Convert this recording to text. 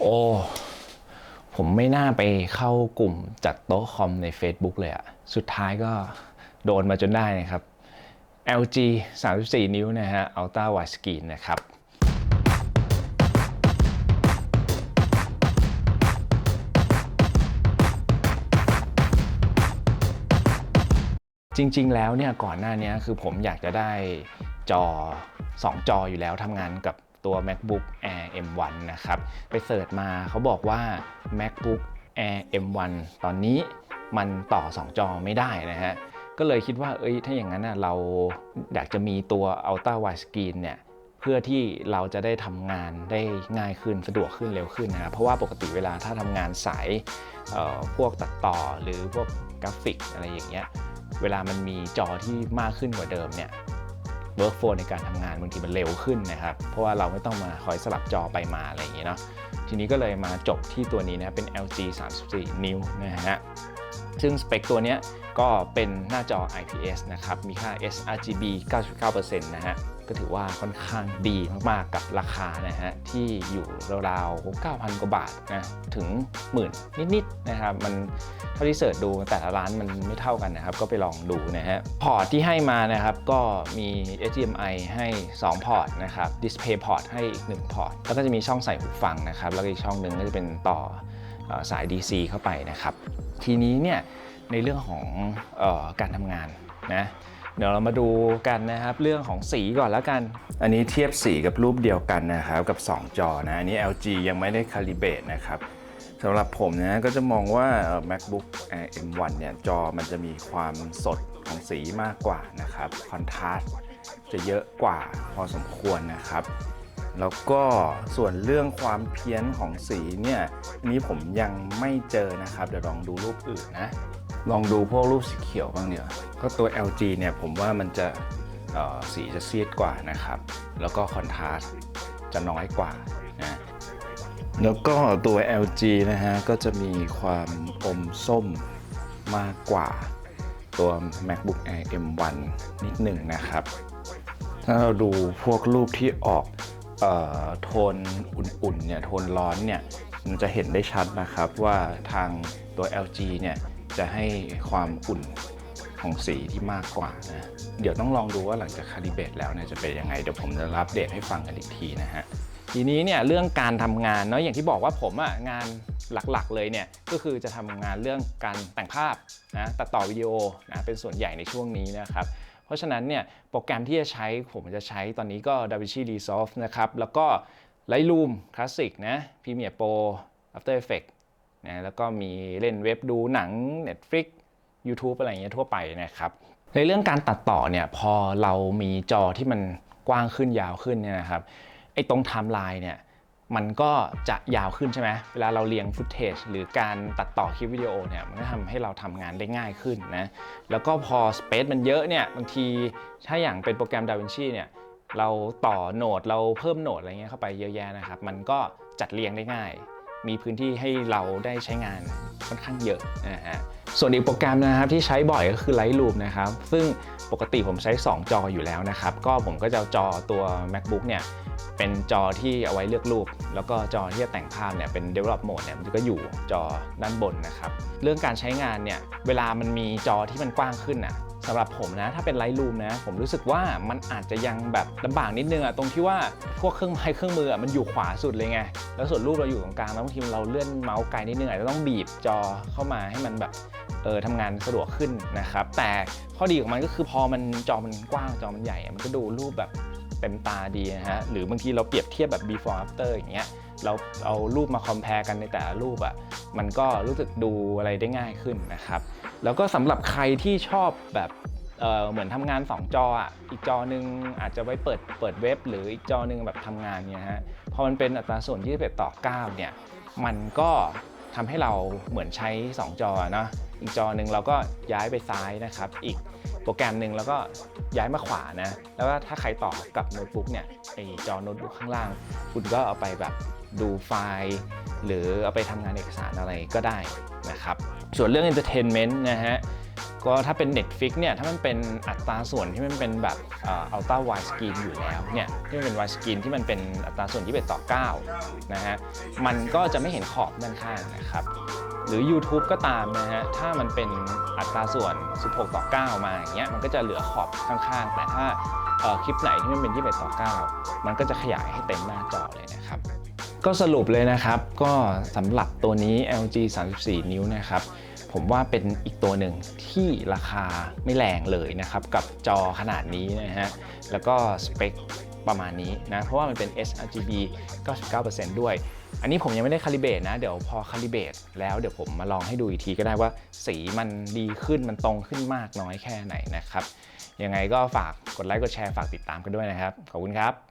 โอ้ผมไม่น่าไปเข้ากลุ่มจัดโต๊ะคอมใน Facebook เลยอะสุดท้ายก็โดนมาจนได้นะครับ LG 34 นิ้วนะฮะ Ultra Wide Screen นะครับจริง ๆ แล้วเนี่ยก่อนหน้านี้คือผมอยากจะได้จอ 2 จออยู่แล้วทำงานกับ ตัว MacBook Air M1 นะครับ ไปเสิร์ชมาเขาบอกว่า MacBook Air M1 ตอนนี้มันต่อ 2 จอไม่ได้นะฮะ ก็เลยคิดว่า เอ้ย ถ้าอย่างนั้นนะเราอยากจะมีตัว Ultra Wide Screen เนี่ยเพื่อที่เราจะได้ทำงานได้ง่ายขึ้นสะดวกขึ้นเร็วขึ้นนะครับเพราะว่าปกติเวลาถ้าทำงานสายเอ่อพวกตัดต่อหรือพวกกราฟิกอะไรอย่างเงี้ยเวลามันมีจอที่มากขึ้นกว่าเดิมเนี่ย เวิร์กโฟในการทำงานบางทีมันเร็วขึ้นนะครับ เพราะว่าเราไม่ต้องมาคอยสลับจอไปมาอะไรอย่างเงี้เนาะทีนี้ก็เลยมาจบที่ตัวนี้นะเป็น LG 34 นิ้วนะฮะซึ่งสเปคตัวเนี้ยก็เป็นหน้าจอ IPS นะครับ มีค่า sRGB 99%นะฮะ ก็ถือว่าค่อนข้างดีมากๆกับราคานะฮะที่อยู่ราวๆ 9,000 กว่าบาทนะถึงหมื่นนิดๆนะครับมันเท่าที่เสิร์ชดูแต่ละร้านมันไม่เท่ากันนะครับ ก็ไปลองดูนะฮะพอร์ตที่ให้มานะครับก็มี HDMI ให้ 2 พอร์ตนะครับ Display Port ให้อีก 1 พอร์ต แล้วก็จะมีช่องใส่หูฟังนะครับแล้วก็อีกช่องหนึ่งก็จะเป็นต่อสาย DC เข้าไปนะครับ ทีนี้เนี่ยในเรื่องของออการทำงานนะเดี๋ยวเรามาดูกันนะครับ เรื่องของสีก่อนแล้วกัน อันนี้เทียบสีกับรูปเดียวกันนะครับกับ 2 จอนะอันนี้ LG ยังไม่ได้คาลิเบตนะครับสำหรับผมนะก็จะมองว่า MacBook Air M1 เนี่ยจอมันจะมีความสดของสีมากกว่านะครับคอนทราสต์จะเยอะกว่าพอสมควรนะครับ แล้วก็ส่วนเรื่องความเพี้ยนของสีเนี่ยอันนี้ผมยังไม่เจอนะครับ เดี๋ยวลองดูรูปอื่นนะ ลองดูพวกรูปสีเขียวบ้างเนี่ยก็ตัว LG เนี่ยผมว่ามันจะเอ่อสีจะซีดกว่านะครับ แล้วก็คอนทราสต์จะน้อยกว่านะแล้วก็ตัว LG นะฮะ ก็จะมีความอมส้มมากกว่าตัว MacBook Air M1 นิดหนึ่งนะครับ ถ้าเราดูพวกรูปที่ออกเอ่อโทนอุ่นๆเนี่ย โทนร้อนเนี่ย มันจะเห็นได้ชัดนะครับว่าทางตัว LG เนี่ย จะให้ความอุ่นของสีที่มากกว่านะ เดี๋ยวต้องลองดูว่าหลังจากคาลิเบตแล้วเนี่ยจะเป็นยังไง เดี๋ยวผมจะอัปเดตให้ฟังกันอีกทีนะฮะ ทีนี้เนี่ยเรื่องการทำงานเนาะอย่างที่บอกว่าผมอะงานหลักๆเลยเนี่ยก็คือจะทำงานเรื่องการแต่งภาพนะตัดต่อวิดีโอนะเป็นส่วนใหญ่ในช่วงนี้นะครับเพราะฉะนั้นเนี่ยโปรแกรมที่จะใช้ผมจะใช้ตอนนี้ก็ DaVinci Resolve นะครับแล้วก็ Lightroom Classic นะ Premiere Pro After Effects นะแล้วก็มีเล่นเว็บดูหนัง Netflix YouTube อะไรอย่างเงี้ยทั่วไปนะครับ ในเรื่องการตัดต่อเนี่ยพอเรามีจอที่มันกว้างขึ้นยาวขึ้นเนี่ยนะครับไอ้ตรงไทม์ไลน์เนี่ยมันก็จะยาวขึ้นใช่ไหมเวลาเราเรียงฟุตเทจหรือการตัดต่อคลิปวิดีโอเนี่ยมันก็ทำให้เราทำงานได้ง่ายขึ้นนะแล้วก็พอสเปซมันเยอะเนี่ยบางทีถ้าอย่างเป็นโปรแกรม DaVinci เนี่ยเราต่อโหนดเราเพิ่มโหนดอะไรเงี้ยเข้าไปเยอะแยะนะครับ มันก็จัดเรียงได้ง่าย มีพื้นที่ให้เราได้ใช้งานค่อนข้างเยอะนะฮะส่วนอีกโปรแกรมนะครับที่ใช้บ่อยก็คือ Lightroom นะครับ ซึ่งปกติผมใช้ 2 จออยู่แล้วนะครับ ก็ผมก็จะจอตัว MacBook เนี่ยเป็นจอที่เอาไว้เลือกรูป แล้วก็จอที่จะแต่งภาพเนี่ยเป็น develop mode เนี่ยมันก็อยู่จอด้านบนนะครับ เรื่องการใช้งานเนี่ยเวลามันมีจอที่มันกว้างขึ้นอะ สำหรับผมนะ ถ้าเป็น Lightroom นะ ผมรู้สึกว่ามันอาจจะยังแบบลำบากนิดนึงอะตรงที่ว่าพวกเครื่องไม้เครื่องมืออะมันอยู่ขวาสุดเลยไง แล้วส่วนรูปเราอยู่ตรงกลางแล้วบางทีเราเลื่อนเมาส์ไกลนิดนึงอาจจะต้องบีบจอเข้ามาให้มันแบบเออทำงานสะดวกขึ้นนะครับ แต่ข้อดีของมันก็คือพอมันจอมันกว้างจอมันใหญ่อะมันก็ดูรูปแบบเต็มตาดีนะฮะ หรือบางทีเราเปรียบเทียบแบบ before after อย่างเงี้ย เราเอารูปมา compare กันในแต่ละรูปอะ มันก็รู้สึกดูอะไรได้ง่ายขึ้นนะครับ แล้วก็สำหรับใครที่ชอบแบบเเหมือนทำงาน 2 จออะอีกจอหนึ่งอาจจะไว้เปิดเปิดเว็บ หรืออีกจอหนึ่งแบบทำงานเนี่ยฮะพอมันเป็นอัตราส่วน21ต่อ9เนี่ยมันก็ทำให้เราเหมือนใช้ 2 จอเนาะอีกจอหนึ่งเราก็ย้ายไปซ้ายนะครับ อีกโปรแกรมหนึ่งแล้วก็ย้ายมาขวานะ แล้วก็ถ้าใครต่อกับโน้ตบุ๊กเนี่ยไอจอโน้ตบุ๊กข้างล่าง คุณก็เอาไปแบบ ดูไฟล์ หรือเอาไปทำงานเอกสารอะไรก็ได้นะครับ ส่วนเรื่อง entertainment นะฮะก็ถ้าเป็น Netflix เนี่ยถ้ามันเป็นอัตราส่วนที่มันเป็นแบบอัลตร้าไวสกรีนอยู่แล้วเนี่ยที่มันเป็นไวสกรีนที่มันเป็นอัตราส่วนที่เป็นต่อ9นะฮะมันก็จะไม่เห็นขอบด้านข้างนะครับ หรือ YouTube ก็ตามนะฮะถ้ามันเป็นอัตราส่วน 16 ต่อ 9 มาอย่างเงี้ยมันก็จะเหลือขอบข้างๆ แต่ถ้าคลิปไหนที่มันเป็น21ต่อ 9 มันก็จะขยายให้เต็มหน้าจอเลยนะครับ ก็สรุปเลยนะครับ ก็สำหรับตัวนี้ LG 34 นิ้วนะครับ ผมว่าเป็นอีกตัวหนึ่งที่ราคาไม่แรงเลยนะครับ กับจอขนาดนี้นะฮะ แล้วก็สเปคประมาณนี้นะ เพราะว่ามันเป็น sRGB 99%ด้วย อันนี้ผมยังไม่ได้คาลิเบรตนะ เดี๋ยวพอคาลิเบรตแล้วเดี๋ยวผมมาลองให้ดูอีกทีก็ได้ว่าสีมันดีขึ้นมันตรงขึ้นมากน้อยแค่ไหนนะครับ ยังไงก็ฝากกดไลค์กดแชร์ฝากติดตามกันด้วยนะครับ ขอบคุณครับ